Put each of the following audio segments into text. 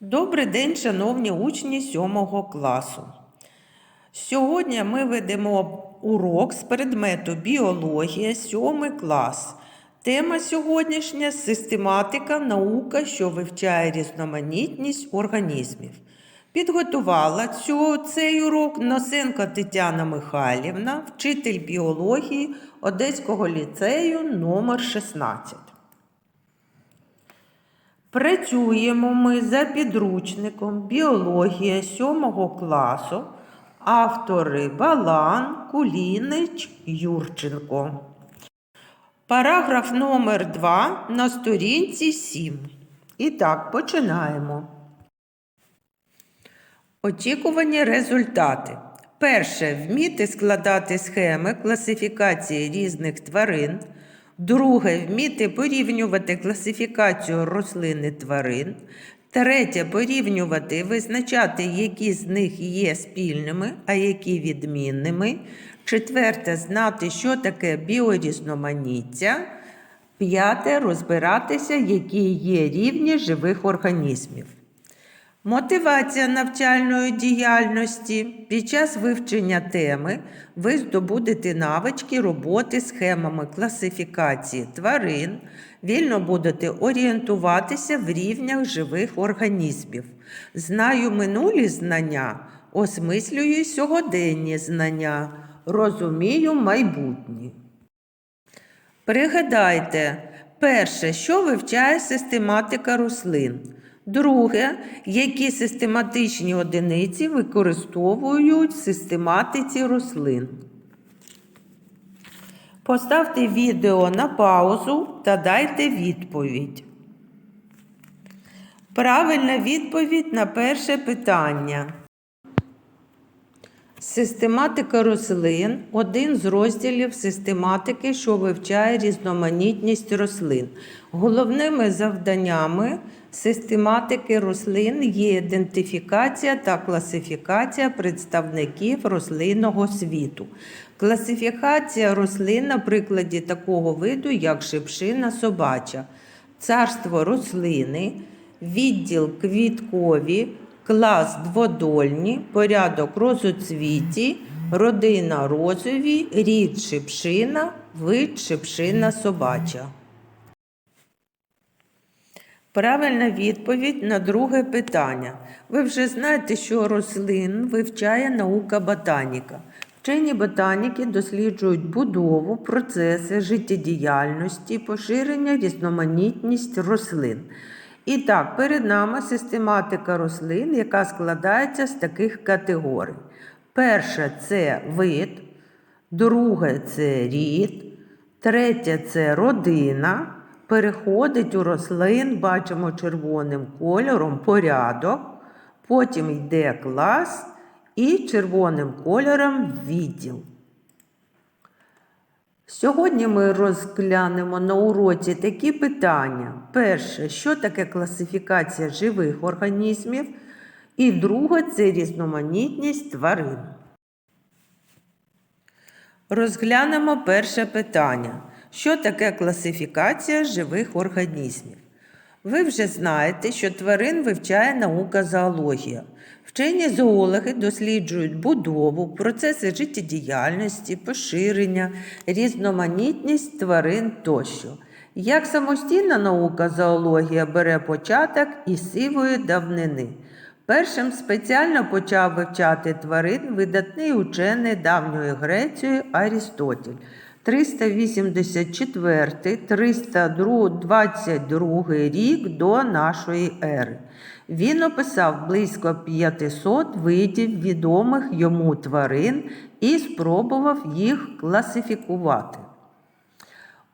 Добрий день, шановні учні 7 класу. Сьогодні ми ведемо урок з предмету біологія 7 клас. Тема сьогоднішня систематика наука, що вивчає різноманітність організмів. Підготувала цю, цей урок Носенко Тетяна Михайлівна, вчитель біології Одеського ліцею номер 16. Працюємо ми за підручником біологія 7 класу, автори Балан, Кулінич, Юрченко. Параграф номер 2 на сторінці 7. І так, починаємо. Очікувані результати. Перше вміти складати схеми класифікації різних тварин. Друге вміти порівнювати класифікацію рослин і тварин. Третє порівнювати визначати, які з них є спільними, а які відмінними. Четверте знати, що таке біорізноманіття. П'яте розбиратися, які є рівні живих організмів. Мотивація навчальної діяльності. Під час вивчення теми ви здобудете навички роботи схемами класифікації тварин, вільно будете орієнтуватися в рівнях живих організмів. Знаю минулі знання, осмислюю сьогоденні знання, розумію майбутні. Пригадайте, перше, що вивчає систематика рослин. Друге, які систематичні одиниці використовують в систематиці рослин. Поставте відео на паузу та дайте відповідь. Правильна відповідь на перше питання. Систематика рослин один з розділів систематики, що вивчає різноманітність рослин. Головними завданнями систематики рослин є ідентифікація та класифікація представників рослинного світу. Класифікація рослин на прикладі такого виду, як шипшина собача, царство рослини, відділ квіткові, клас дводольні, порядок розоцвіті, родина розові, рід шипшина, вид шипшина собача. Правильна відповідь на друге питання. Ви вже знаєте, що рослин вивчає наука ботаніка. Вчені ботаніки досліджують будову, процеси життєдіяльності, поширення, різноманітність рослин. І так, перед нами систематика рослин, яка складається з таких категорій. Перше це вид, друге це рід, третє це родина. Переходить у рослин, бачимо червоним кольором порядок, потім йде клас і червоним кольором відділ. Сьогодні ми розглянемо на уроці такі питання. Перше, що таке класифікація живих організмів, і друге це різноманітність тварин. Розглянемо перше питання. Що таке класифікація живих організмів? Ви вже знаєте, що тварин вивчає наука зоологія. Вчені зоологи досліджують будову, процеси життєдіяльності, поширення, різноманітність тварин тощо. Як самостійна наука зоологія бере початок із сивої давнини. Першим спеціально почав вивчати тварин видатний учений давньої Греції Арістотель. 384-322 рік до нашої ери. Він описав близько 500 видів відомих йому тварин і спробував їх класифікувати.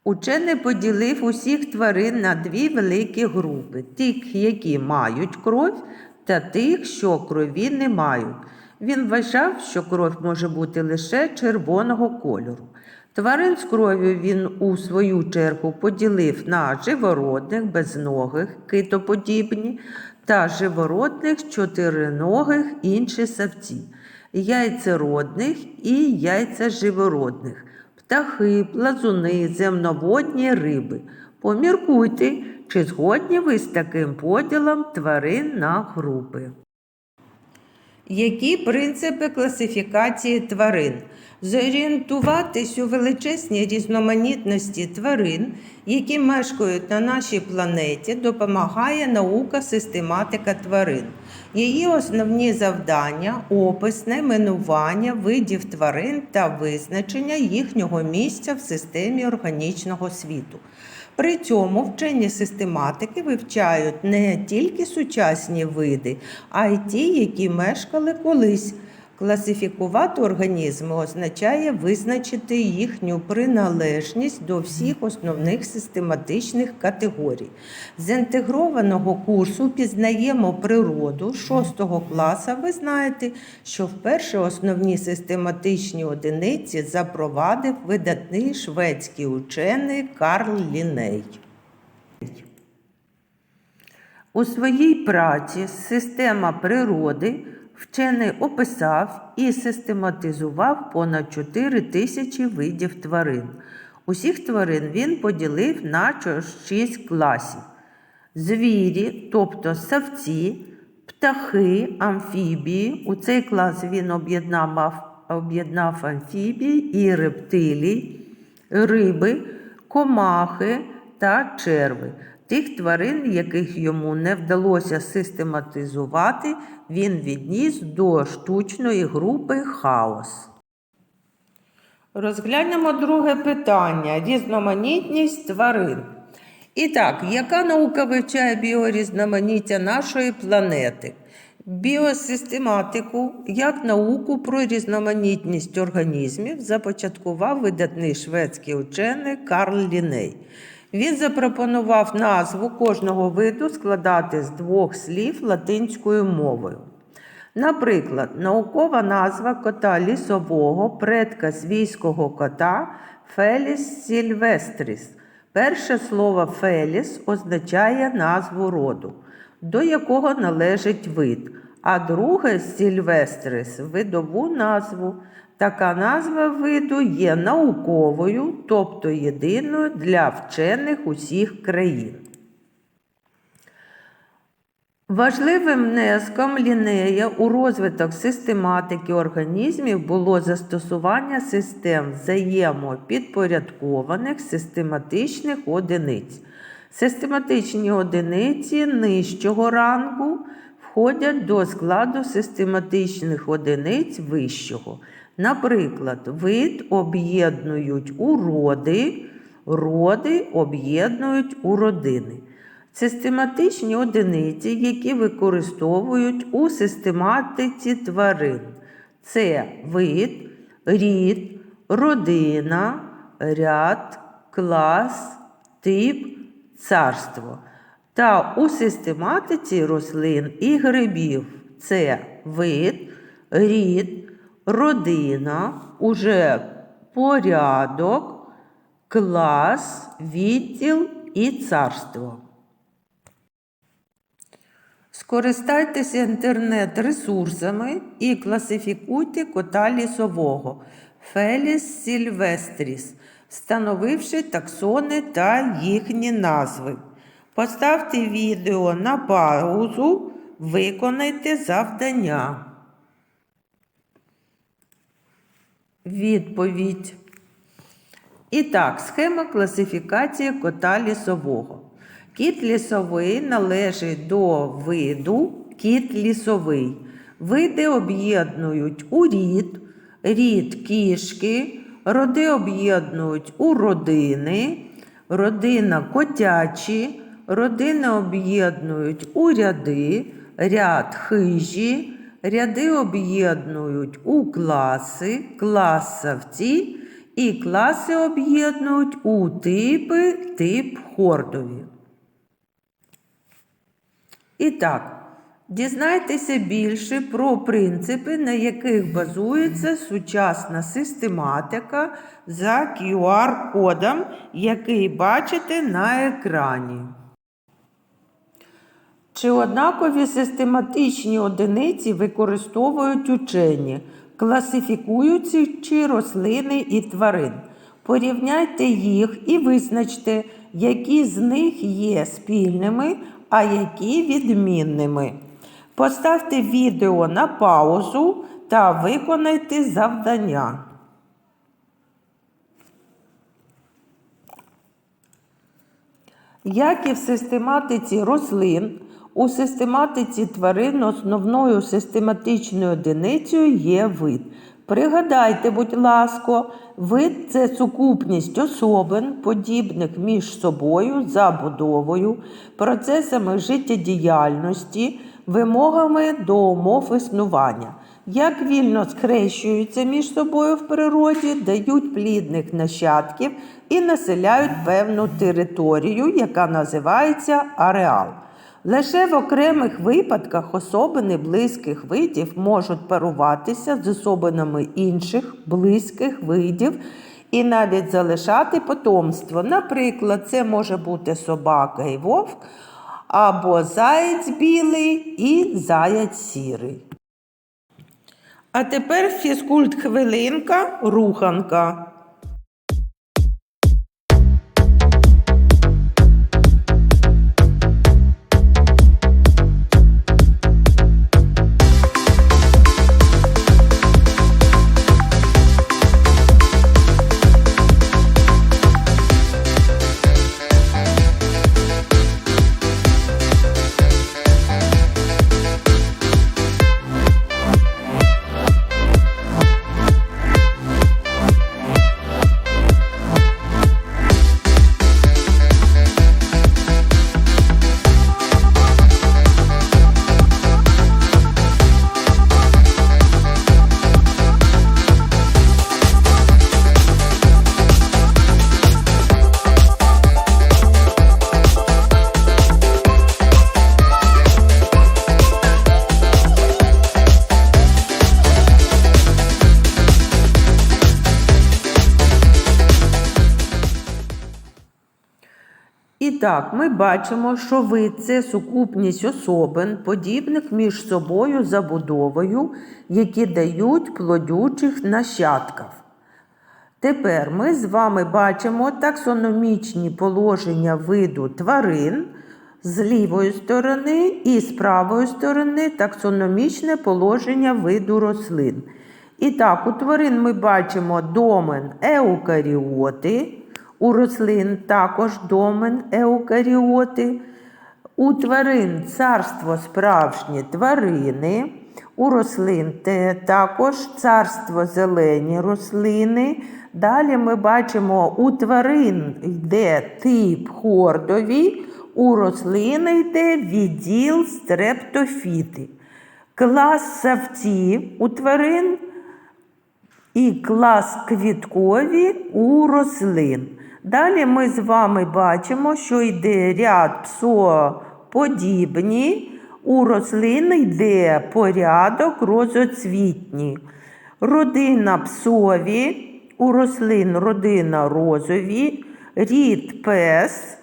Учений поділив усіх тварин на дві великі групи: тих, які мають кров, та тих, що крові не мають. Він вважав, що кров може бути лише червоного кольору. Тварин з кров'ю він у свою чергу поділив на живородних, безногих, китоподібні та живородних чотириногих інші савці, яйцеродних і яйцеживородних, птахи, плазуни, земноводні риби. Поміркуйте, Чи згодні ви з таким поділом тварин на групи? Які принципи класифікації тварин? Зорієнтуватись у величезній різноманітності тварин, які мешкають на нашій планеті, допомагає наука систематика тварин. Її основні завдання опис, найменування видів тварин та визначення їхнього місця в системі органічного світу. При цьому вчені систематики вивчають не тільки сучасні види, а й ті, які мешкали колись. Класифікувати організми означає визначити їхню приналежність до всіх основних систематичних категорій. З інтегрованого курсу пізнаємо природу 6 класу. Ви знаєте, що вперше основні систематичні одиниці запровадив видатний шведський учений Карл Ліней. У своїй праці Система природи вчений описав і систематизував понад 4 тисячі видів тварин. Усіх тварин він поділив на 6 класів: звірі, тобто савці, птахи, амфібії. У цей клас він об'єднав об'єднав амфібії і рептилій, риби, комахи та черви. Тих тварин, яких йому не вдалося систематизувати, він відніс до штучної групи хаос. Розглянемо друге питання різноманітність тварин. І так, яка наука вивчає біорізноманіття нашої планети? Біосистематику як науку про різноманітність організмів започаткував видатний шведський учений Карл Ліней. Він запропонував назву кожного виду складати з двох слів латинською мовою. Наприклад, наукова назва кота лісового, предка свійського кота Феліс сільвестріс. Перше слово Феліс означає назву роду, до якого належить вид, а друге сільвестрис видову назву. Така назва виду є науковою, тобто єдиною для вчених усіх країн. Важливим внеском лінея у розвиток систематики організмів було застосування систем взаємопідпорядкованих систематичних одиниць. Систематичні одиниці нижчого рангу входять до складу систематичних одиниць вищого. Наприклад, вид об'єднують у роди, роди об'єднують у родини. Систематичні одиниці, які використовують у систематиці тварин. Це вид, рід, родина, ряд, клас, тип, царство. Та у систематиці рослин і грибів це вид, рід, родина, уже порядок, клас, відділ і царство. Скористайтеся інтернет-ресурсами і класифікуйте кота лісового Феліс Сільвестріс, встановивши таксони та їхні назви. Поставте відео на паузу, виконайте завдання. Відповідь. І так, схема класифікації кота лісового. Кіт лісовий належить до виду кіт лісовий. Види об'єднують у рід, рід кішки, роди об'єднують у родини, родина котячі, родини об'єднують у ряди, ряд хижі, ряди об'єднують у класи, клас савці і класи об'єднують у типи, тип хордові. І так, дізнайтеся більше про принципи, на яких базується сучасна систематика за QR-кодом, який бачите на екрані. Чи однакові систематичні одиниці використовують учені, класифікуючи рослини і тварин? Порівняйте їх і визначте, які з них є спільними, а які відмінними. Поставте відео на паузу та виконайте завдання. Як і в систематиці рослин, у систематиці тварин основною систематичною одиницею є вид. Пригадайте, будь ласка, вид це сукупність особин, подібних між собою, забудовою, процесами життєдіяльності, вимогами до умов існування. Як вільно схрещуються між собою в природі, дають плідних нащадків і населяють певну територію, яка називається ареал. Лише в окремих випадках особини близьких видів можуть паруватися з особинами інших близьких видів і навіть залишати потомство. Наприклад, це може бути собака і вовк, або заєць білий і заяць сірий. А тепер фізкульт хвилинка, руханка. Так, ми бачимо, що вид це сукупність особин, подібних між собою забудовою, які дають плодючих нащадків. Тепер ми з вами бачимо таксономічні положення виду тварин з лівої сторони і з правої сторони таксономічне положення виду рослин. І так, у тварин ми бачимо домен еукаріоти. У рослин також домен еукаріоти, у тварин царство справжні тварини, у рослин також царство зелені рослини. Далі ми бачимо, у тварин йде тип хордові, у рослини йде відділ стрептофіти. Клас савці у тварин і клас квіткові у рослин. Далі ми з вами бачимо, що йде ряд псоподібні, у рослин йде порядок розоцвітні. Родина псові, у рослин родина розові, рід пес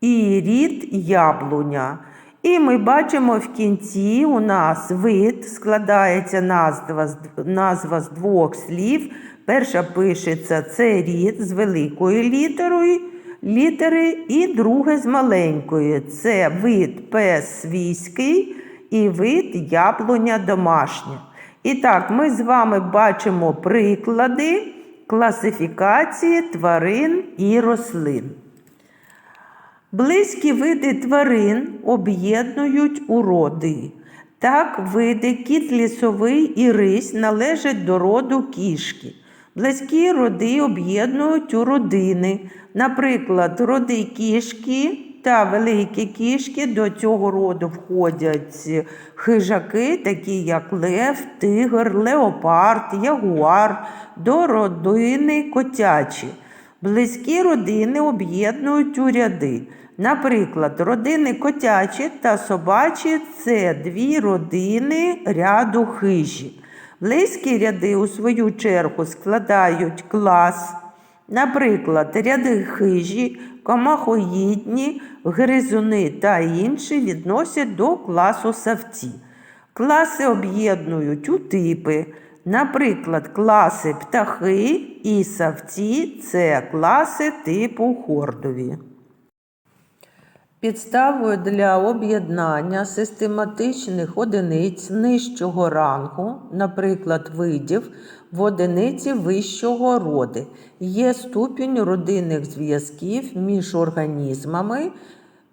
і рід яблуня. І ми бачимо в кінці у нас вид, складається назва, назва з двох слів. Перша пишеться це рід з великою літерою, літери, і друге з маленькою. Це вид пес свійський і вид яблуня домашня. І так, ми з вами бачимо приклади класифікації тварин і рослин. Близькі види тварин об'єднують уроди. Так, види кіт лісовий і рись належать до роду кішки. Близькі роди об'єднують у родини. Наприклад, роди кішки та великі кішки до цього роду входять хижаки, такі як лев, тигр, леопард, ягуар, до родини котячі. Близькі родини об'єднують у ряди. Наприклад, родини котячі та собачі це дві родини ряду хижі. Близькі ряди, у свою чергу, складають клас. Наприклад, ряди хижі, комахоїдні, гризуни та інші відносять до класу савці. Класи об'єднують у типи. Наприклад, класи птахи і савці це класи типу хордові. Підставою для об'єднання систематичних одиниць нижчого рангу, наприклад, видів, в одиниці вищого роди є ступінь родинних зв'язків між організмами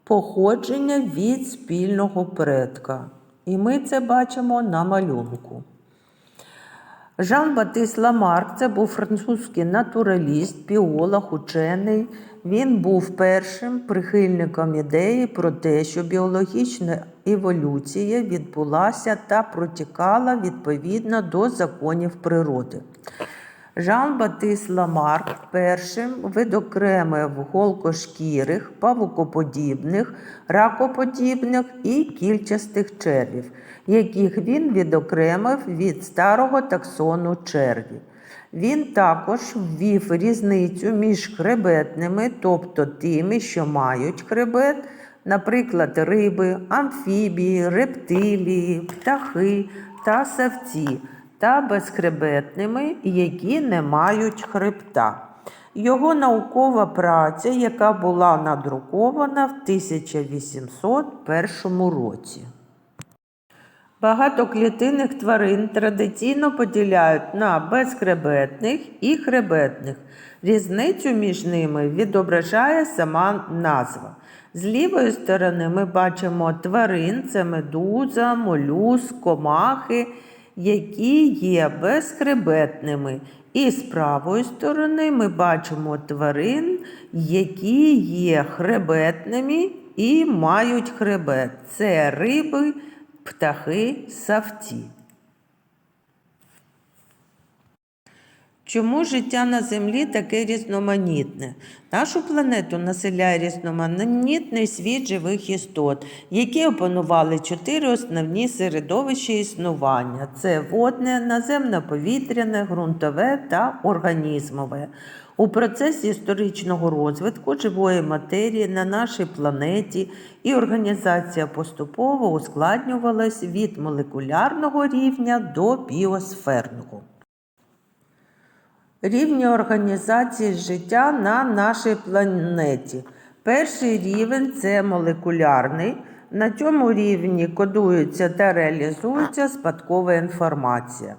походження від спільного предка. І ми це бачимо на малюнку. Жан-Батист Ламарк це був французький натураліст, біолог, учений. Він був першим прихильником ідеї про те, що біологічна еволюція відбулася та протікала відповідно до законів природи. Жан-Батист Ламарк першим видокремив голкошкірих, павукоподібних, ракоподібних і кільчастих червів, яких він відокремив від старого таксону червів. Він також ввів різницю між хребетними, тобто тими, що мають хребет, наприклад, риби, амфібії, рептилії, птахи та савці, та безхребетними, які не мають хребта. Його наукова праця, яка була надрукована в 1801 році. Багатоклітинних тварин традиційно поділяють на безхребетних і хребетних. Різницю між ними відображає сама назва. З лівої сторони ми бачимо тварин це медуза, молюс, комахи, які є безхребетними. І з правої сторони ми бачимо тварин, які є хребетними і мають хребет. Це риби птахи савці. Чому життя на землі таке різноманітне? Нашу планету населяє різноманітний світ живих істот, які опанували чотири основні середовища існування: це водне, наземне повітряне, ґрунтове та організмове. У процесі історичного розвитку живої матерії на нашій планеті і організація поступово ускладнювалась від молекулярного рівня до біосферного. Рівні організації життя на нашій планеті. Перший рівень це молекулярний. На цьому рівні кодується та реалізується спадкова інформація.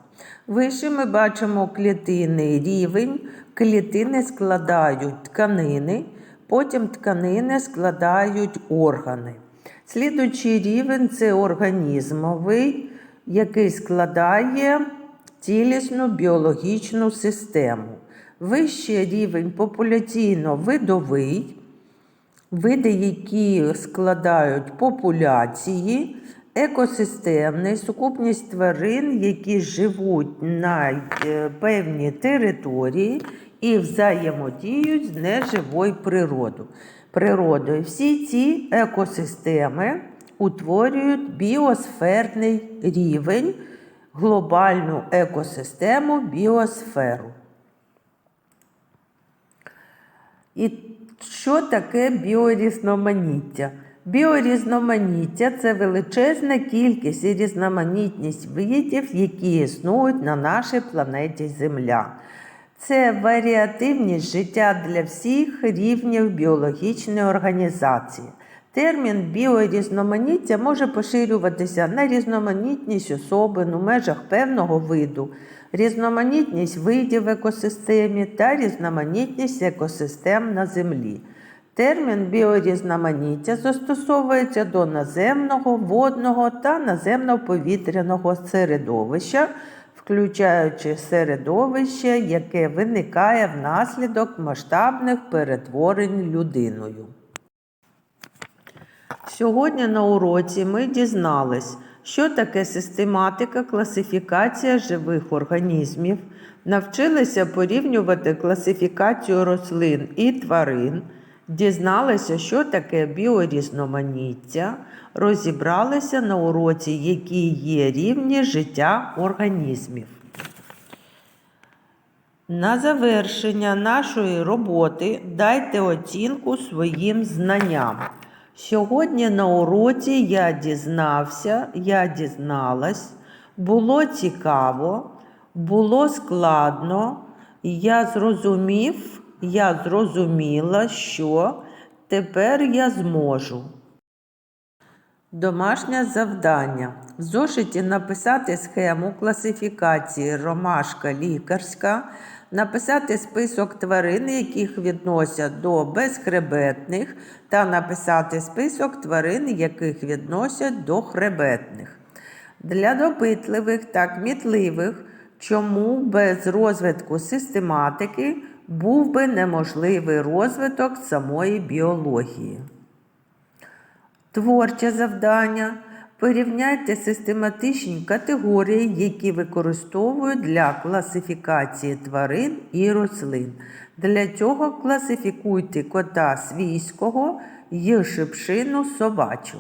Вище ми бачимо клітинний рівень. Клітини складають тканини, потім тканини складають органи. Слідуючий рівень це організмовий, який складає цілісну біологічну систему. Вищий рівень популяційно-видовий, види, які складають популяції, екосистемний, сукупність тварин, які живуть на е, певній території і взаємодіють з неживою природою. природою. Всі ці екосистеми утворюють біосферний рівень глобальну екосистему біосферу. І що таке біорізноманіття? Біорізноманіття це величезна кількість і різноманітність видів, які існують на нашій планеті Земля. Це варіативність життя для всіх рівнів біологічної організації. Термін біорізноманіття може поширюватися на різноманітність особин у межах певного виду, різноманітність видів в екосистемі та різноманітність екосистем на землі. Термін біорізноманіття застосовується до наземного, водного та наземно-повітряного середовища, включаючи середовище, яке виникає внаслідок масштабних перетворень людиною. Сьогодні на уроці ми дізнались, що таке систематика класифікація живих організмів, навчилися порівнювати класифікацію рослин і тварин, дізналися, що таке біорізноманіття, розібралися на уроці, які є рівні життя організмів. На завершення нашої роботи дайте оцінку своїм знанням. Сьогодні на уроці я дізнався, я дізналась, було цікаво, було складно, я зрозумів, я зрозуміла, що тепер я зможу. Домашнє завдання. В зошиті написати схему класифікації ромашка лікарська, написати список тварин, яких відносять до безхребетних, та написати список тварин, яких відносять до хребетних. Для допитливих та кмітливих, чому без розвитку систематики був би неможливий розвиток самої біології. Творче завдання. Порівняйте систематичні категорії, які використовують для класифікації тварин і рослин. Для цього класифікуйте кота свійського і шипшину собачу.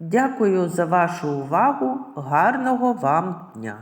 Дякую за вашу увагу. Гарного вам дня!